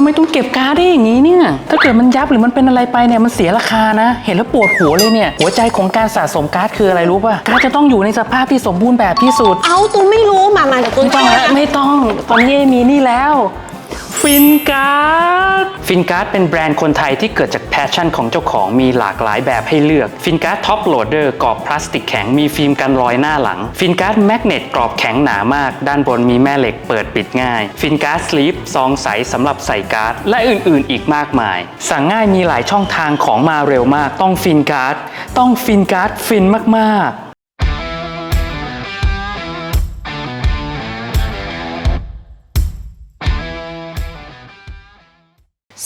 ทำไมต้องเก็บการ์ดได้อย่างนี้เนี่ย ถ้าเกิดมันยับหรือมันเป็นอะไรไปเนี่ยมันเสียราคานะ เห็นแล้วปวดหัวเลยเนี่ย หัวใจของการสะสมการ์ดคืออะไรรู้ป่ะ การ์ดจะต้องอยู่ในสภาพที่สมบูรณ์แบบที่สุด เอาตูไม่รู้มามาเดี๋ยวตูไม่ต้องแล้วไม่ต้อง ตอนนี้มีนี่แล้ว ฟินการ์ด ฟินการ์ดเป็นแบรนด์คนไทยที่เกิดจากแพชชั่นของเจ้าของมีหลากหลายแบบให้เลือกฟินการ์ดท็อปโหลดเดอร์กรอบพลาสติกแข็งมีฟิล์มกันรอยหน้าหลังฟินการ์ดแมกเนตกรอบแข็งหนามาก ด้านบนมีแม่เหล็กเปิดปิดง่ายฟินการ์ดสลีปซองใสสำหรับใส่การ์ด และอื่นๆ อีกมากมาย สั่งง่ายมีหลายช่องทางของมาเร็วมาก ต้องฟินการ์ดต้องฟินการ์ดฟินมากๆ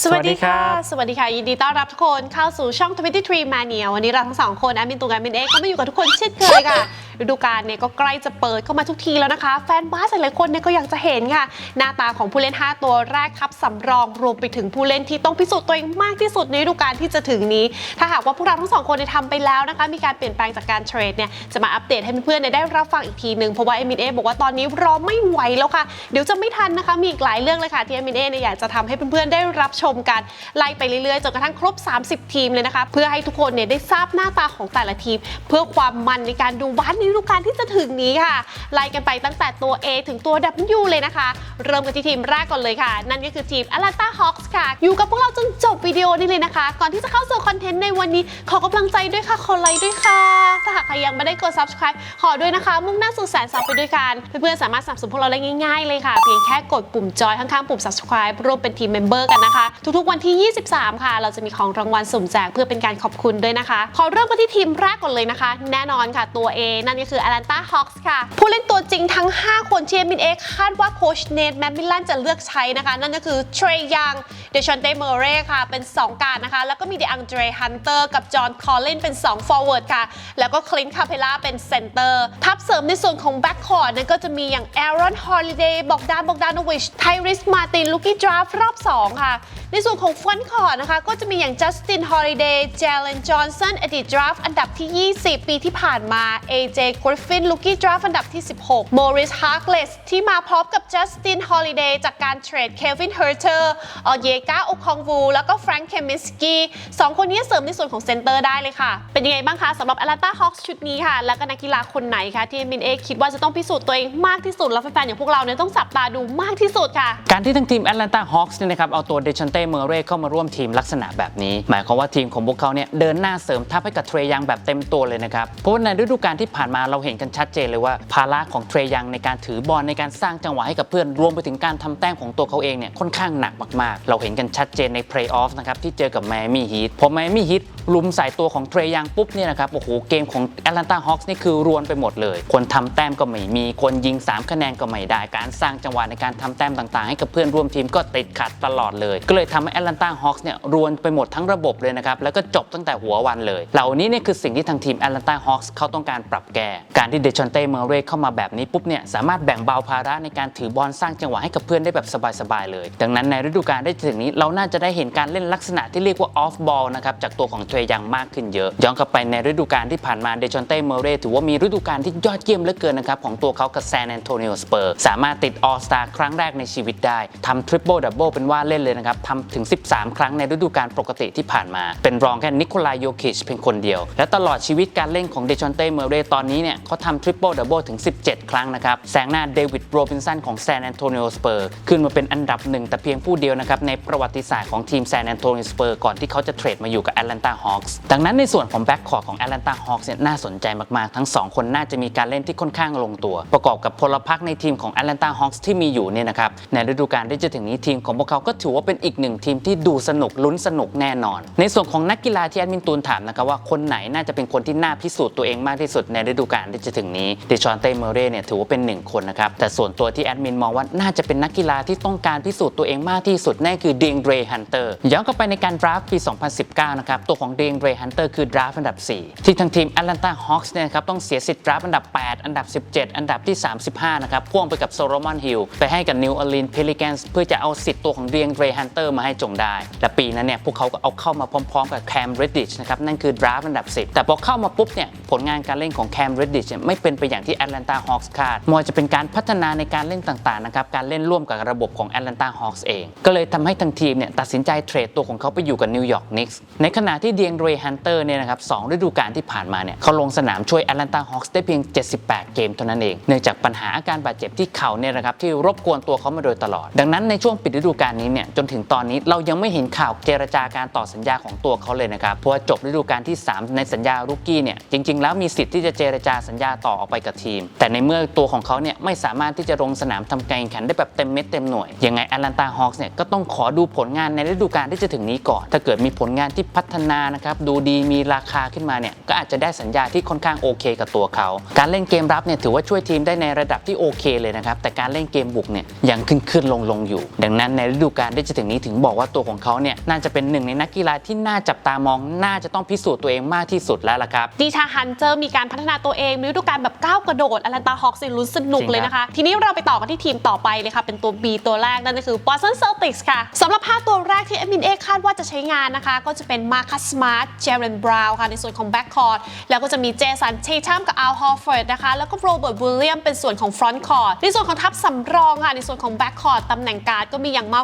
สวัสดีค่ะ สวัสดีค่ะ ยินดีต้อนรับทุกคนเข้าสู่ช่อง 23 Mania วันนี้เราทั้งสองคนแอดมินตูกับแอมินเอ็กก็มาอยู่กับทุกคนเช่นเคยค่ะฤดูกาลเนี่ยก็ใกล้จะเปิดเข้ามาทุกทีแล้วนะคะ แฟนบาสหลายคนเนี่ยก็อยากจะเห็นค่ะ หน้าตาของผู้เล่น 5 ตัวแรกครับสำรองรวมไปถึงผู้เล่นที่ต้องพิสูจน์ตัวเองมากที่สุดในฤดูกาลที่จะถึงนี้ ถ้าหากว่าพวกเราทั้งสองคนได้ทำไปแล้วนะคะ มีการเปลี่ยนแปลงจากการเทรดเนี่ยจะมาอัปเดตให้เพื่อนๆได้รับฟังอีกทีหนึ่งเพราะว่าเอมินเอบอกว่าตอนนี้รอไม่ไหวแล้วค่ะ เดี๋ยวจะไม่ทันนะคะ มีอีกหลายเรื่องเลยค่ะที่เอมินเอเนี่ยอยากจะทำให้เพื่อนๆได้รับชมกันไล่ไปเรื่อยๆจนกระทั่งครบ 30 ทีมเลยนะคะ เพื่อให้ทุกคนเนี่ยได้ทราบหน้าตาของแต่ละทีม เพื่อความมันในการดูบาสในฤดูกาลที่จะถึงนี้ค่ะ ไล่กันไปตั้งแต่ตัว A ถึงตัว W เลยนะคะ เริ่มกันที่ทีมแรกก่อนเลยค่ะ นั่นก็คือทีม Atlanta Hawks ค่ะ อยู่กับพวกเราจนจบวิดีโอนี้เลยนะคะ ก่อนที่จะเข้าสู่คอนเทนต์ในวันนี้ขอกำลังใจด้วยค่ะขอไลค์ด้วยค่ะถ้าหากใครยังไม่ได้กด subscribe ขอด้วยนะคะ มุ่งหน้าสู่แสนซับไปด้วยกันเพื่อนๆสามารถสนับสนุนพวกเราได้ง่ายๆเลยค่ะเพียงแค่กดปุ่มจอยข้างๆปุ่ม subscribe ร่วมเป็นทีมเมมเบอร์กันนะคะ ทุกๆวันที่ 23 ค่ะ เราจะมีของรางวัลสุ่มแจกเพื่อเป็นการขอบคุณด้วยนะคะ ขอเริ่มกันที่ทีมแรกก่อนเลยนะคะ แน่นอนค่ะตัว A นั่นก็คือ Atlanta Hawks ค่ะ ผู้เล่นตัวจริงทั้ง 5 คนที่เอมินเอกคาดว่าโค้ชเนทแมมมิลลันจะเลือกใช้นะคะ นั่นก็คือเทรยังเดชอนเตเมเรค่ะ เป็น 2 การนะคะ แล้วก็มีเดอังเดรฮันเตอร์กับจอห์นคอลเลนเป็น2 forward ค่ะ แล้วก็คลินคาเพล่าเป็นเซนเตอร์ทับเสริมในส่วนของแบ็คคอร์ดนั่นก็จะมีอย่างแอรอนฮอลิเดย์บอกดานบอกดานอวิชไทริสมาตินลูกี้ดราฟรอบ 2 ค่ะ ในส่วนของฟอนต์คอร์ดนะคะ ก็จะมีอย่างจัสตินฮอลิเดย์เจเลนจอห์นสันอดีตดราฟอันดับที่ 20 ปีที่ผ่านมา AJ Griffin ลูกี้ดราฟอันดับที่ 16 Morris Harkless ที่มาพร้อมกับจัสตินฮอลิเดย์จากการเทรดเควินเฮอร์เตอร์ออเยกาโอคองวูแล้วก็แฟรงค์เคมิสกี้สองคนนี้เสริมในส่วนของเซนเตอร์ได้เลยค่ะ เป็นยังไงบ้างคะสำหรับ Atlanta Hawks ชุดนี้ค่ะ แล้วก็นักกีฬาคนไหนคะที่มินเอคิดว่าจะต้องพิสูจน์ตัวเองมากที่สุด แล้วแฟนๆอย่างพวกเราเนี่ยต้องจับตาดูมากที่สุดค่ะ การที่ทั้งทีม Atlanta Hawks เนี่ยนะครับเอาตัวเดชันเต้เมเรเข้ามาร่วมทีมลักษณะแบบนี้ หมายความว่าทีมของพวกเขาเนี่ยเดินหน้าเสริมทัพให้กับเทรยังแบบเต็มตัวเลยนะครับเพราะว่าในฤดูกาลที่ผ่านมาเราเห็นกันชัดเจนเลยว่า ภาระของเทรยังในการถือบอลในการสร้างจังหวะให้กับเพื่อนรวมไปถึงการทำแต้มของตัวเขาเองเนี่ยค่อนข้างหนักมากๆ เราเห็นกันชัดเจนในเพลย์ออฟนะครับที่เจอกับไมมี่ฮีทพอไมมี่ฮีทลุมใส่ตัวของเทรยังปุ๊บเนี่ยนะครับโอ้โหเกมของ Atlanta Hawks นี่คือรวนไปหมดเลย คนทำแต้มก็ไม่มีคนยิง 3 คะแนนก็ไม่ได้ การสร้างจังหวะในการทำแต้มต่างๆ ให้กับเพื่อนร่วมทีมก็ติดขัดตลอดเลย ก็เลยทำให้ Atlanta Hawks เนี่ยรวนไปหมดทั้งระบบเลยนะครับแล้วก็จบตั้งแต่หัววันเลย เหล่านี้เนี่ยคือสิ่งที่ทางทีม Atlanta Hawks เขาต้องการปรับแก้การที่เดชอนเต้เมเรเข้ามาแบบนี้ปุ๊บเนี่ยสามารถแบ่งเบาภาระในการถือบอลสร้างจังหวะให้กับเพื่อนได้แบบสบายๆเลย ดังนั้นในฤดูกาลได้ถึงนี้เราน่าจะได้เห็นการเล่นลักษณะที่เรียกว่า off ball นะครับจากตัวของเทรยังมากขึ้นเยอะ ย้อนกลับไปในฤดูกาลที่ผ่านมาเดชอนเต้เมเรถือว่ามีฤดูกาลที่ยอดเยี่ยมเหลือเกินนะครับของตัวเขากับแซนแอนโทนิโอสเปอร์สามารถติด All Star ครั้งแรกในชีวิตได้ทำทริปเปิลดับเบิลเป็นว่าเล่นเลยนะครับทำถึง 13 ครั้งในฤดูกาลปกติที่ผ่านมา เป็นรองแค่นิโคลายโยคิชเพียงคนเดียว และตลอดชีวิตการเล่นของเดชอนเต้เมเรตอนนี้เนี่ยเขาทำทริปเปิลดับเบิลถึง 17 ครั้งนะครับแซงหน้าเดวิดโรบินสันของแซนแอนโทนิโอสเปอร์ขึ้นมาเป็นอันดับหนึ่งแต่เพียงผู้เดียวนะครับ ในประวัติศาสตร์ของทีมแซนแอนโทนิโอสเปอร์ก่อนที่เขาจะเทรดมาอยู่กับแอตแลนตาฮอคส์ดังนั้นในส่วนของแบ็กคอร์ของแอตแลนตาฮอคส์เนี่ยน่าสนใจมาก ๆ ทั้ง 2 คนน่าจะมีการเล่นที่ค่อนข้างลงตัว ประกอบกับพลพรรคในทีมของแอตแลนตาฮอคส์ที่มีอยู่เนี่ยนะครับในฤดูกาลที่จะถึงนี้ทีมของพวกเขาก็ถือว่าเป็นอีกหนึ่งทีมที่ดูสนุกลุ้นสนุกแน่นอน ในส่วนของนักกีฬาที่แอดมินตูนถามนะครับว่าคนไหนน่าจะเป็นคนที่น่าพิสูจน์ตัวเองมากที่สุดในฤดูกาลที่จะถึงนี้เดชอนเต้เมเรเนี่ยถือว่าเป็นหนึ่งคนนะครับ แต่ส่วนตัวที่แอดมินมองว่าน่าจะเป็นนักกีฬาที่ต้องการพิสูจน์ตัวเองมากที่สุดนั่นคือเดงเรฮันเตอร์ย้อนกลับไปในการดราฟต์ปี 2019 นะครับ ตัวของเดงเรฮันเตอร์คือดราฟต์อันดับ 4 ที่ทางทีมแอตแลนตาฮอคส์เนี่ยครับต้องเสียสิทธิ์ดราฟต์อันดับ 8 อันดับ 17 อันดับที่ 35 นะครับพ่วงไปกับโซโลมอนฮิลไปให้กับนิวออร์ลีนเพลิแกนส์เพื่อจะเอาสิทธิ์ตัวของเดงเรฮันเตอร์มาให้จงได้และปีนั้นเนี่ยพวกเขาก็เอาเข้ามาพร้อม ๆ กับแคมเรดดิชนะครับนั่นคือดราฟต์อันดับ 10 แต่พอเข้ามาปุ๊บเนี่ยผลงานการเล่นของแคมมเรดดิชไม่เป็นไปอย่างที่แอตแลนตาฮอคส์คาดมว่าจะเป็นการพัฒนาในการเล่นต่างๆนะครับการเล่นร่วมกับระบบของแอตแลนตาฮอคส์เอง ก็เลยทำให้ทางทีมเนี่ยตัดสินใจเทรดตัวของเขาไปอยู่กับนิวยอร์กนิกส์ในขณะที่เดียงเรย์ฮันเตอร์เนี่ยนะครับสองฤดูกาลที่ผ่านมาเนี่ยเขาลงสนามช่วยแอตแลนตาฮอคส์ได้เพียง 78 เกมเท่านั้นเอง เนื่องจากปัญหาอาการบาดเจ็บที่เข่าเนี่ยนะครับที่รบกวนตัวเขามาโดยตลอด ดังนั้นในช่วงปิดฤดูกาลนี้เนี่ยจนถึงตอนนี้เรายังไม่เห็นข่าวเจรจาการต่อสัญญาของตัวเขาเลยนะครับเพราะว่าจบฤดูกาลที่ 3 ในสัญญารุกกี้เนี่ยจริง ๆ แล้วมีสิทธิ์ที่จะเจรจาสัญญาต่อออกไปกับทีม แต่ในเมื่อตัวของเขาเนี่ยไม่สามารถที่จะลงสนามทำการแข่งขันได้แบบเต็มเม็ดเต็มหน่วย ยังไงแอตแลนตาฮอคส์เนี่ยก็ต้องขอดูผลงานในฤดูกาลที่จะถึงนี้ก่อน ถ้าเกิดมีผลงานที่พัฒนานะครับดูดีมีราคาขึ้นมาเนี่ยก็อาจจะได้สัญญาที่ค่อนข้างโอเค กับตัวเขา การเล่นเกมรับเนี่ยถือว่าช่วยทีมได้ในระดับที่โอเคเลยนะครับแต่การเล่นเกมบุกเนี่ยยังขึ้นขึ้นลงลงอยู่ ดังนั้นในฤดูกาลที่จะถึงนี้ถึงบอกว่าตัวของเขาเนี่ยน่าจะเป็นหนึ่งในนักกีฬาที่น่าจับตามอง น่าจะต้องพิสูจน์ตัวเองมากที่สุดแล้วล่ะครับดีชาฮันเจอร์มีการพัฒนาตัวเองในฤดูกาลแบบก้าวกระโดดอ t แลนตาฮอคส์ลุ้นสนุกจริงครับเลยนะคะ ทีนี้เราไปต่อกันที่ทีมต่อไปเลยค่ะ เป็นตัว B ตัวแรก นั่นก็คือ Boston Celtics ค่ะสำหรับ 5 ตัวแรกที่เอมินเอคาดว่าจะใช้งานนะคะ ก็จะเป็นมาคัสสมาร์ทเจเรนบราวน์ค่ะ ในส่วนของแบ็กคอร์ดแล้วก็จะมีเจสันเททัมกับอัลฮอร์ฟอร์ดนะคะ แล้วก็โรเบิร์ตวิลเลียมเป็นส่วนของฟรอนต์คอร์ดในส่วนของทัพสำรองค่ะในส่วนของแบ็กคอร์ดตำแหน่งการ์ดก็มีอย่างมา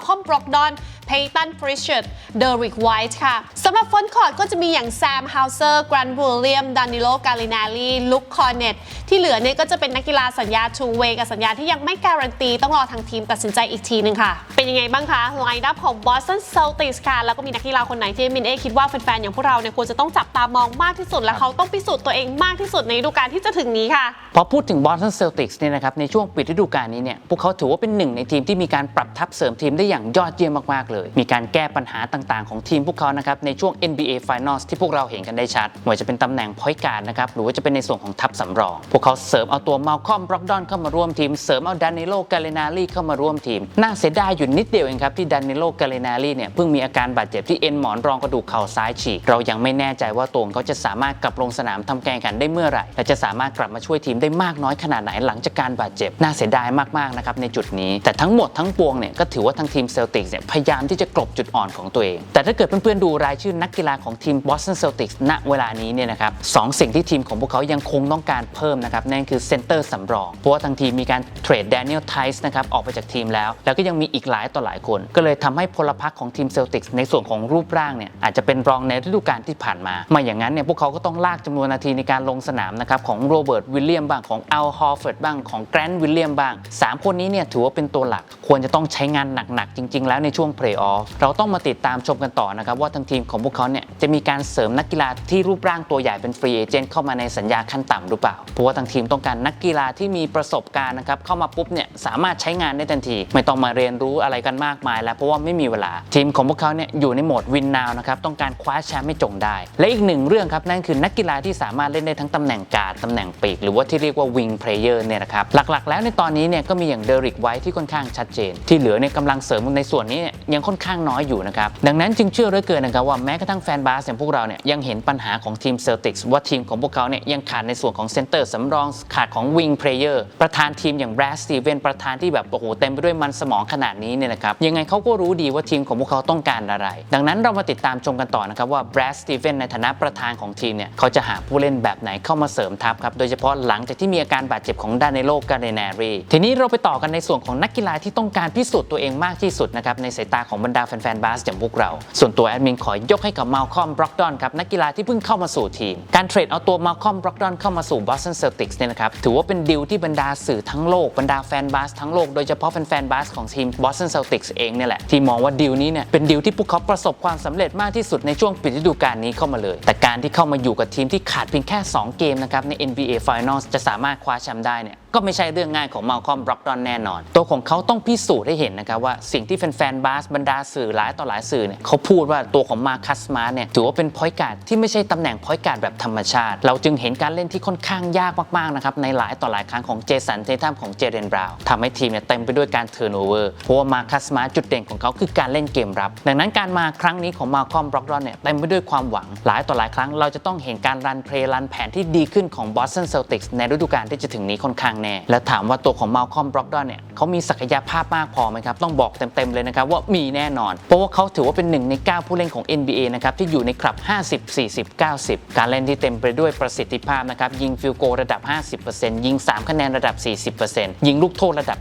เพย์ตันฟริชเชตเดริกไวท์ค่ะสำหรับฟอนต์คอร์ดก็จะมีอย่างแซมฮาวเซอร์กรันวิลเลียมดานิโลกาลินาลีลุคคอร์เนตที่เหลือเนี่ยก็จะเป็นนักกีฬาสัญญา two way กับสัญญาที่ยังไม่การันตี ต้องรอทางทีมตัดสินใจอีกทีหนึงค่ะ เป็นยังไงบ้างคะไลน์อัพของ Boston Celtics ค่ะ แล้วก็มีนักกีฬาคนไหนที่มินเอคิดว่าแฟนๆอย่างพวกเราเนี่ยควรจะต้องจับตามองมากที่สุด และเขาต้องพิสูจน์ตัวเองมากที่สุดในฤดูกาลที่จะถึงนี้ค่ะ พอพูดถึง Boston Celtics เนี่ยนะครับในช่วงปิดฤดูกาลนี้เนี่ยพวกเขาถือว่าเป็นหนึ่งในทีมที่มีการปรับทัพเสริมทีมได้อย่างยอดเยี่ยมมากๆเลยมีการแก้ปัญหาต่างๆ ของทีมพวกเขานะครับในช่วง NBA Finals ที่พวกเราเห็นกันได้ชัดไม่ว่าจะเป็นตำแหน่ง point guard นะครับหรือว่าจะเป็นในส่วนของทัพสำรอง พวกเขาเสริมเอาตัว Malcolm Brogdon เข้ามาร่วมทีม เสริมเอา Danilo Gallinari เข้ามาร่วมทีม น่าเสียดายอยู่นิดเดียวเองครับที่ Danilo Gallinari เนี่ยเพิ่งมีอาการบาดเจ็บที่เอ็นหมอนรองกระดูกเข่าซ้ายฉีก เรายังไม่แน่ใจว่าตัวเขาจะสามารถกลับลงสนามทำการแข่งขันได้เมื่อไหร่ และจะสามารถกลับมาช่วยทีมได้มากน้อยขนาดไหนหลังจากการบาดเจ็บ น่าเสียดายมากๆนะครับในจุดนี้ แต่ทั้งหมดทั้งปวงเนี่ยก็ถือว่าทางทีมเซลติกเนี่ยพยายามที่จะกลบจุดอ่อนของตัวเอง แต่ถ้าเกิดเพื่อนๆดูรายชื่อนักกีฬาของทีม Boston Celtics ณเวลานี้เนี่ยนะครับสองสิ่งที่ทีมของพวกเขายังคงต้องการเพิ่มนะครับนั่นคือเซนเตอร์สำรอง เพราะว่าทางทีมมีการเทรดแดเนียลไทส์นะครับออกไปจากทีมแล้ว แล้วก็ยังมีอีกหลายต่อหลายคน ก็เลยทำให้พลพรรคของทีมเซลติกในส่วนของรูปร่างเนี่ยอาจจะเป็นรองในฤดูกาลที่ผ่านมาไม่อย่างนั้นเนี่ยพวกเขาก็ต้องลากจำนวนนาทีในการลงสนามนะครับของโรเบิร์ตวิลเลียมบ้างของอัลฮอร์เฟิร์ดบ้างของแกรนด์วิลเลียมบ้าง 3 คนนี้เนี่ยถือว่าเป็นตัวหลักควรจะต้องใช้งานหนักๆจริง ๆ แล้วในช่วงเพลย์ออฟเราต้องมาติดตามชมกันต่อนะครับว่าทางทีมของพวกเขาเนี่ยจะมีการเสริมนักกีฬาที่รูปร่างตัวใหญ่เป็นฟรีเอเจนต์เข้ามาในสัญญาขั้นต่ำหรือเปล่า เพราะว่าทางทีมต้องการนักกีฬาที่มีประสบการณ์นะครับเข้ามาปุ๊บเนี่ยสามารถใช้งานได้ทันที ไม่ต้องมาเรียนรู้อะไรกันมากมาย แล้วเพราะว่าไม่มีเวลาทีมของพวกเขาเนี่ยอยู่ในโหมดวินนาวนะครับต้องการคว้าแชมป์ให้จงได้ และอีกหนึ่งเรื่องครับนั่นคือนักกีฬาที่สามารถเล่นได้ทั้งตำแหน่งการ์ดตำแหน่งปีกหรือว่าที่เรียกว่าวิงเพลเยอร์เนี่ยนะครับหลักๆ แล้วในตอนนี้เนี่ยก็มีอย่างเดริกไว้ที่ค่อนข้างชัดเจน ที่เหลือเนี่ยกำลังเสริมในส่วนนี้ยยังค่อนข้างน้อยอยู่นะครับ ดังนั้นจึงเชื่อเหลือเกินนะครับว่าแม้กระทั่งแฟนบาสอย่างพวกเราเนี่ยยังเห็นปัญหาของทีมเซลติกส์ว่าทีมของพวกเขาเนี่ยยังขาดในส่วนของเซนเตอร์สำรองขาดของวิงเพลเยอร์ประธานทีมอย่างแบรดสตีเวนประธานที่แบบโอ้โหเต็มไปด้วยมันสมองขนาดนี้เนี่ยนะครับยังไงเขาก็รู้ดีว่าทีมของพวกเขาต้องการอะไร ดังนั้นเรามาติดตามชมกันต่อนะครับว่าแบรดสตีเวนในฐานะประธานของทีมเนี่ยเขาจะหาผู้เล่นแบบไหนเข้ามาเสริมทัพครับโดยเฉพาะหลังจากที่มีอาการบาดเจ็บของดานเนโลกาเดนารีทีนี้เราไปต่อกันในส่วนของนักกีฬาที่ต้องการพิสูจน์ตัวเองมากที่สุดนะครับในสายตาของบรรดาแฟนๆบาสอย่างพวกเรา ส่วนตัวแอดมินขอยกให้กับมาลคอมบล็อกดอนครับนักกีฬาที่เพิ่งเข้ามาสู่ทีม การเทรดเอาตัวมาลคอมบล็อกดอนเข้ามาสู่บอสตันเซลติกส์เนี่ยนะครับถือว่าเป็นดีลที่บรรดาสื่อทั้งโลกบรรดาแฟนบาสทั้งโลกโดยเฉพาะแฟนๆบาสของทีมบอสตันเซลติกส์เองเนี่ยแหละที่มองว่าดีลนี้เนี่ยเป็นดีลที่พวกเขาประสบความสำเร็จมากที่สุดในช่วงปิดฤดูกาลนี้เข้ามาเลย แต่การที่เข้ามาอยู่กับทีมที่ขาดเพียงแค่ 2 เกมนะครับใน NBA Finals จะสามารถคว้าแชมป์ได้เนี่ยก็ไม่ใช่เรื่องง่ายของมาลคอมบล็อกดอนแน่นอน ตัวของเขาต้องพิสูจน์ให้เห็นนะครับว่าสิ่งที่แฟนๆบาสบรรดาสื่อหลายต่อหลายสื่อเนี่ยเขาพูดว่าตัวของมาคัสมาร์เนี่ยถือว่าเป็นพอยการ์ดที่ไม่ใช่ตำแหน่งพอยการ์ดแบบธรรมชาติ เราจึงเห็นการเล่นที่ค่อนข้างยากมากๆนะครับในหลายต่อหลายครั้งของเจสันเททัมของเจเรนบราวน์ทำให้ทีมเนี่ยเต็มไปด้วยการเทิร์นโอเวอร์เพราะว่ามาคัสมาร์จุดเด่นของเขาคือการเล่นเกมรับ ดังนั้นการมาครั้งนี้ของมาคอมบล็อกดอนเนี่ยเต็มไปด้วยความหวัง หลายต่อหลายครั้งเราจะต้องเห็นการรันเพลย์รันแผนที่ดีขึ้นของบอสตันเซลติกส์ในฤดูกาลที่จะถึงนี้ค่อนข้างแนน่ และถามว่าตัวของมาลคอมบล็อกดอนเนี่ยเขามีศักยภาพมากพอไหมครับ ต้องบอกเต็มๆเลยนะครับว่ามีแน่นอน เพราะว่าเขาถือว่าเป็นหนึ่งใน 9 ผู้เล่นของ NBA นะครับที่อยู่ในคลับ 50 40 90 การเล่นที่เต็มไปด้วยประสิทธิภาพนะครับยิงฟิลโกระดับ 50%ยิง 3 คะแนนระดับ 40%ยิงลูกโทษระดับ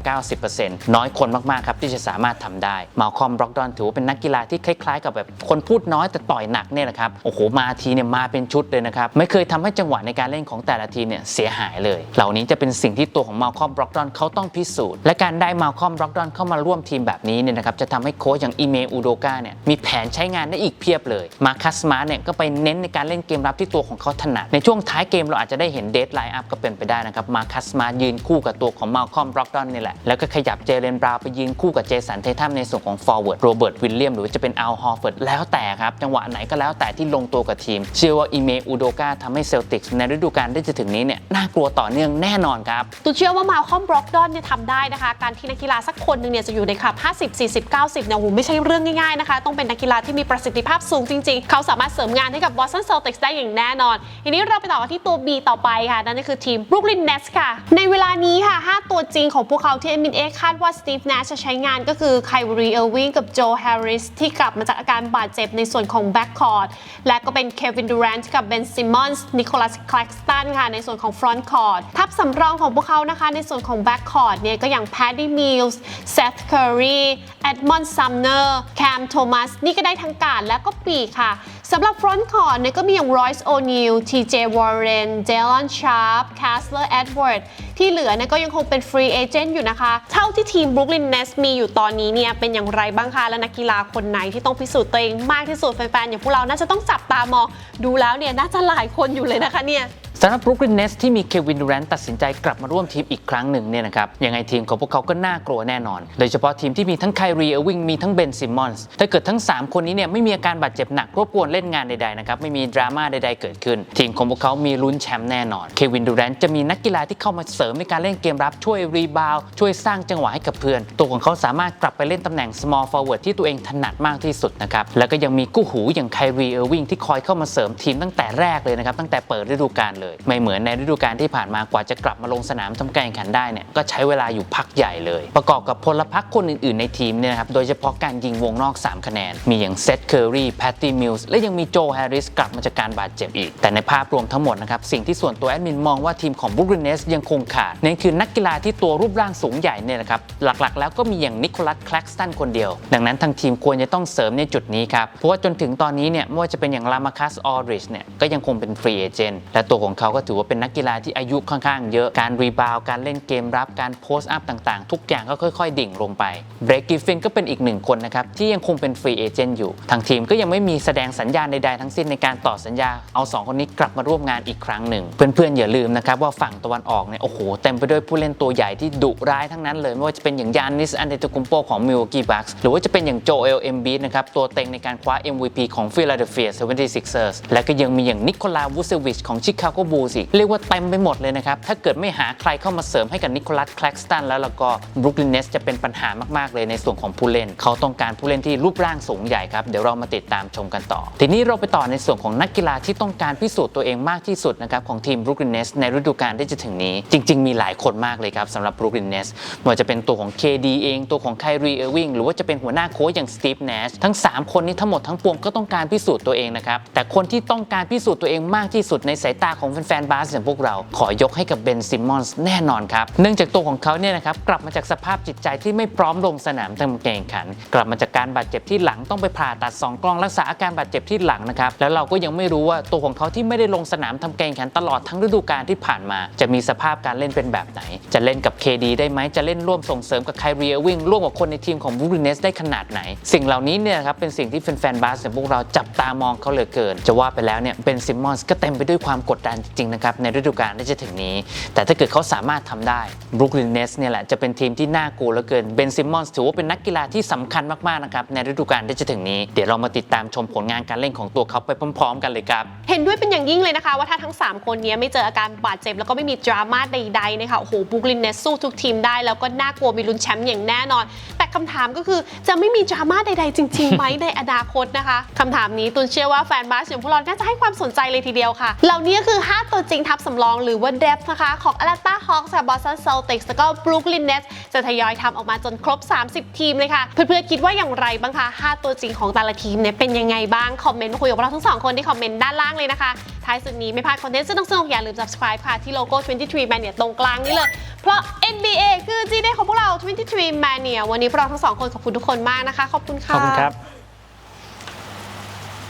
90%น้อยคนมากๆครับที่จะสามารถทำได้มาลคอมบล็อกดอนถือว่าเป็นนักกีฬาที่คล้ายๆ กับแบบคนพูดน้อยแต่ต่อยหนักเนี่ยนะครับโอ้โหมาทีเนี่ยมาเป็นชุดเลยนะครับไม่เคยทำให้จังหวะในการเล่นของแต่ละทีมเนี่ยเสียหายเลย เหล่านี้จะเป็นสิ่งที่ตัวของมาลคอมบล็อกดอนเขาต้องพิสูจน์ และการได้มาลคอมบล็อกดอนเข้ามาร่วมทีมแบบนี้เนี่ยนะครับจะทำให้โค้ชอย่างอีเมอูโดกาเนี่ยมีแผนใช้งานได้อีกเพียบเลย มาคัสมาเนี่ยก็ไปเน้นในการเล่นเกมรับที่ตัวของเขาถนัด ในช่วงท้ายเกมเราอาจจะได้เห็นเดทไลน์อัพก็เป็นไปได้นะครับมาคัสมายืนคู่กับตัวของมาลคอมบล็อกดอนนี่แหละแล้วก็ขยับเจเรนบราวไปยืนคู่กับเจสันเททัมในส่วนของฟอร์เวิร์ดโรเบิร์ตวิลเลียมหรือว่าจะเป็นอัลฮอร์เฟิร์ดแล้วแต่ครับจังหวะไหนก็แล้วแต่ที่ลงตัวกับทีม เชื่อว่าอีเมอูโดกาทำให้เซลติกในฤดูกาลที่จะถึงนี้เนี่ยน่ากลัวต่อเนื่องแน่นอนครับตูเชื่อว่ามาลคอมบล็อกดอนเนี่ยทำได้นะคะ การที่นักกีฬาสักคนหนึ่งเนี่ยจะอยู่ในคลับ 50 40 90เนี่ยโอ้โหไม่ใช่เรื่องง่ายๆนะคะ ต้องเป็นนักกีฬาที่มีประสิทธิภาพสูงจริง ๆ เขาสามารถเสริมงานให้กับ Boston Celtics ได้อย่างแน่นอน ทีนี้เราไปต่อกันที่ตัว B ต่อไปค่ะ นั่นก็คือทีม Brooklyn Nets ค่ะ ในเวลานี้ค่ะ 5 ตัวจริงของพวกเขาที่เอ็มินเอคาดว่าสตีฟ Nash จะใช้งานก็คือไคลรีเออร์วิงกับโจแฮร์ริสที่กลับมาจากอาการบาดเจ็บในส่วนของแบ็กคอร์ดและก็เป็นเควินดูแรนต์กับเบนซิมอนส์นิโคลัสคล x กสตันค่ะในส่วนของฟรอนต์คอร์ดทัพสำรองของพวกเขานะคะในส่วนของแบ็กคอร์ดเนี่ยก็อย่างแพดดี้มิลส์เซธเคอรีแอดมอนด์ซัมเนอร์แคมโทมัสนี่ก็ได้ทั้งการและก็ปีค่ะสำหรับฟรอนต์คอร์ดเนี่ยก็มีอย่างรอยส์โอนิลทีเจวอร์เรนเดลอนชาร์ปแคสเลอร์เอ็ดเวิร์ดที่เหลือเนี่ยก็ยังคงเป็นฟรีเอเจนต์อยู่นะคะ เท่าที่ทีม Brooklyn Nets มีอยู่ตอนนี้เนี่ยเป็นอย่างไรบ้างคะ และนักกีฬาคนไหนที่ต้องพิสูจน์ตัวเองมากที่สุดแฟนๆอย่างพวกเราน่าจะต้องจับตามองดูแล้วเนี่ยน่าจะหลายคนอยู่เลยนะคะเนี่ย สำหรับ Brooklyn Nets ที่มีเควินดูแรนต์ตัดสินใจกลับมาร่วมทีมอีกครั้งหนึ่งเนี่ยนะครับยังไงทีมของพวกเขาก็น่ากลัวแน่นอน โดยเฉพาะทีมที่มีทั้งไครีเออวิงมีทั้งเบนซิมมอนส์ถ้าเกิดทั้ง 3 คนนี้เนี่ยไม่มีอาการบาดเจ็บหนักรบกวนเล่นงานใดๆนะครับไม่มีดราม่าใดๆเกิดขึ้น ทีมของพวกเขามีลุ้นแชมป์แน่นอนเควินดูแรนต์จะมีนักกีฬาที่เข้ามาเสริมในการเล่นเกมรับช่วยรีบาวช่วยสร้างจังหวะให้กับเพื่อน ตัวของเขาสามารถกลับไปเล่นตำแหน่ง small forward ที่ตัวเองถนัดมากที่สุดนะครับแล้วก็ยังมีกู้หูอย่างไครีเออวิงที่คอยเข้ามาเสริมทีมตั้งแต่แรกเลยนะครับตั้งแต่เปิดฤดูกาลเลยไม่เหมือนในฤดูกาลที่ผ่านมากว่าจะกลับมาลงสนามทำการแข่งขันได้เนี่ยก็ใช้เวลาอยู่พักใหญ่เลย ประกอบกับพลพรรคคนอื่นๆในทีมเนี่ยนะครับโดยเฉพาะการยิงวงนอก 3 คะแนน มีอย่างเซธเคอร์รีแพตตี้มิลส์และยังมีโจแฮร์ริสกลับมาจากการบาดเจ็บอีก แต่ในภาพรวมทั้งหมดนะครับสิ่งที่ส่วนตัวแอดมินมองว่าทีมของบุก l นเนสยังคงขาดนั่นคือนักกีฬาที่ตัวรูปร่างสูงใหญ่เนี่ยนะครับหลักๆ แล้วก็มีอย่างนิโคลัสแคลกสตันคนเดียว ดังนั้นทางทีมควรจะต้องเสริมในจุดนี้ครับเพราะว่าจนถึงตอนนี้เนี่ยไม่ว่าจะเป็นอย่างลามาคัสออริชเนี่ยก็ยังคงเป็นฟรีเอเจนต์และตัวของเขาก็ถือว่าเป็นนักกีฬาที่อายุค่อนข้างเยอะ การรีบาว การเล่นเกมรับ การโพสต์อัพต่างๆ ทุกอย่างก็ค่อย ๆ ดิ่งลงไป เบรกกิฟฟินก็เป็นอีกหนึ่งคนนะครับที่ยังคงเป็นฟรีเอเจนต์อยู่ ทางทีมก็ยังไม่มีแสดงสัญญาณใดๆทั้งสิ้นในการต่อสัญญา เอาสองคนนี้กลับมาร่วมงานอีกครั้งหนึ่ง เพื่อนๆอย่าลืมนะครับว่าฝั่งตะวันออกเนี่ยโอ้โหเต็มไปด้วยผู้เล่นตัวใหญ่ที่ดุร้ายทั้งนั้นเลยไม่ว่าจะเป็นอย่างยานิสอันเดตุกุมโปของมิลวอกี้บัคส์หรือว่าจะเป็นอย่างโจเอลเอมบีนะครับตัวเต็งในการคว้า MVP ของฟิลาเดลเฟีย 76ers และก็ยังมีอย่างนิโคลาวูเซวิชของชิคาโกบูลส์อีกเรียกว่าเต็มไปหมดเลยนะครับ ถ้าเกิดไม่หาใครเข้ามาเสริมให้กับนิโคลัสแคลกสตันแล้วแล้วก็บรุกลินเนสจะเป็นปัญหามากๆเลยในส่วนของผู้เล่น เขาต้องการผู้เล่นที่รูปร่างสูงใหญ่ครับ เดี๋ยวเรามาติดตามชมกันต่อ ทีนี้เราไปต่อในส่วนของนักกีฬาที่ต้องการพิสูจน์ตัวเองมากที่สุดนะครับของทีมบรุกลินเนสในฤดูกาลที่จะถึงนี้ จริง ๆ มีหลายคนมากเลยครับสำหรับบรุกลินเนสไม่ว่าจะเป็นตัวของ KD เองตัวของไครีเออร์วิงหรือว่าจะเป็นหัวหน้าโค้ชอย่างสตีฟเนชทั้งสามคนนี้ทั้งหมดทั้งปวงก็ต้องการพิสูจน์ตัวเองนะครับแต่คนที่ต้องการพิสูจน์ตัวเองมากที่สุดในสายตาของแฟนๆบาสอย่างพวกเราขอยกให้กับเบนซิมมอนส์แน่นอนครับ เนื่องจากตัวของเขาเนี่ยนะครับกลับมาจากสภาพจิตใจที่ไม่พร้อมลงสนามทำการแข่งขัน กลับมาจากการบาดเจ็บที่หลังต้องไปผ่าตัดสองกล้องรักษาอาการบาดเจ็บที่หลังนะครับแล้วเราก็ยังไม่รู้ว่าตัวของเขาที่ไม่ได้ลงสนามทำกาแข่งขันตลอดทั้งฤดูกาลที่ผ่านมา จะมีสภาพการเล่นเป็นแบบไหน จะเล่นกับ KD ได้ไหมจะเล่นร่วมส่งเสริมกับไครีเอวิ่งร่วมกับคนในทีมของบูรินเนสได้ขนาดไหน สิ่งเหล่านี้เนี่ยครับเป็นสิ่งที่แฟนๆบาสอย่างพวกเราจับตามองเขาเหลือเกิน จะว่าไปแล้วเนี่ยเบนซิมมอนส์ก็เต็มไปด้วยความกดดันจริงๆนะครับในฤดูกาลที่จะถึงนี้ แต่ถ้าเกิดเขาสามารถทำได้บรุกลินเนสเนี่ยแหละจะเป็นทีมที่น่ากลัวเหลือเกินเบนซิมมอนส์ถือว่าเป็นนักกีฬาที่สำคัญมากๆนะครับในฤดูกาลที่จะถึงนี้ เดี๋ยวเรามาติดตามชมผลงานการเล่นของตัวเขาไปพร้อมๆ กันเลยครับ เห็นด้วยเป็นอย่างยิ่งเลยนะคะ ว่าถ้าทั้ง 3 คนนี้ไม่เจออาการบาดเจ็บ แล้วก็ไม่มีดราม่าใดๆนะคะโอ้โหบรุกลินเนสสู้ทุกทีมได้แล้วก็น่ากลัวมีลุ้นแชมป์อย่างแน่นอน คำถามก็คือจะไม่มีดราม่าใด ๆ จริงๆไหมในอนาคตนะคะคำถามนี้ตุนเชื่อว่าแฟนบาสอย่างพวกเราน่าจะให้ความสนใจเลยทีเดียวค่ะ เหล่านี้คือ 5 ตัวจริงทัพสำรองหรือว่าเดฟนะคะ ของ Atlanta Hawks ค่ะ Boston Celtics แล้วก็ Brooklyn Nets จะทยอยทำออกมาจนครบ 30 ทีมเลยค่ะ เพื่อนๆคิดว่าอย่างไรบ้างคะ 5 ตัวจริงของแต่ละทีมเนี่ยเป็นยังไงบ้าง คอมเมนต์มาคุยกับเราทั้งสองคนที่คอมเมนต์ด้านล่างเลยนะคะท้ายสุดนี้ไม่พลาดคอนเทนต์สนุกๆอย่าลืม subscribe ค่ะที่โลโก้ 23 Mania ตรงกลางนี้เลย เพราะ NBA คือ G Day ของพวกเรา 23 Mania วันนี้พวกเราทั้งสองคนขอบคุณทุกคนมากนะคะ ขอบคุณค่ะ ขอบคุณครับ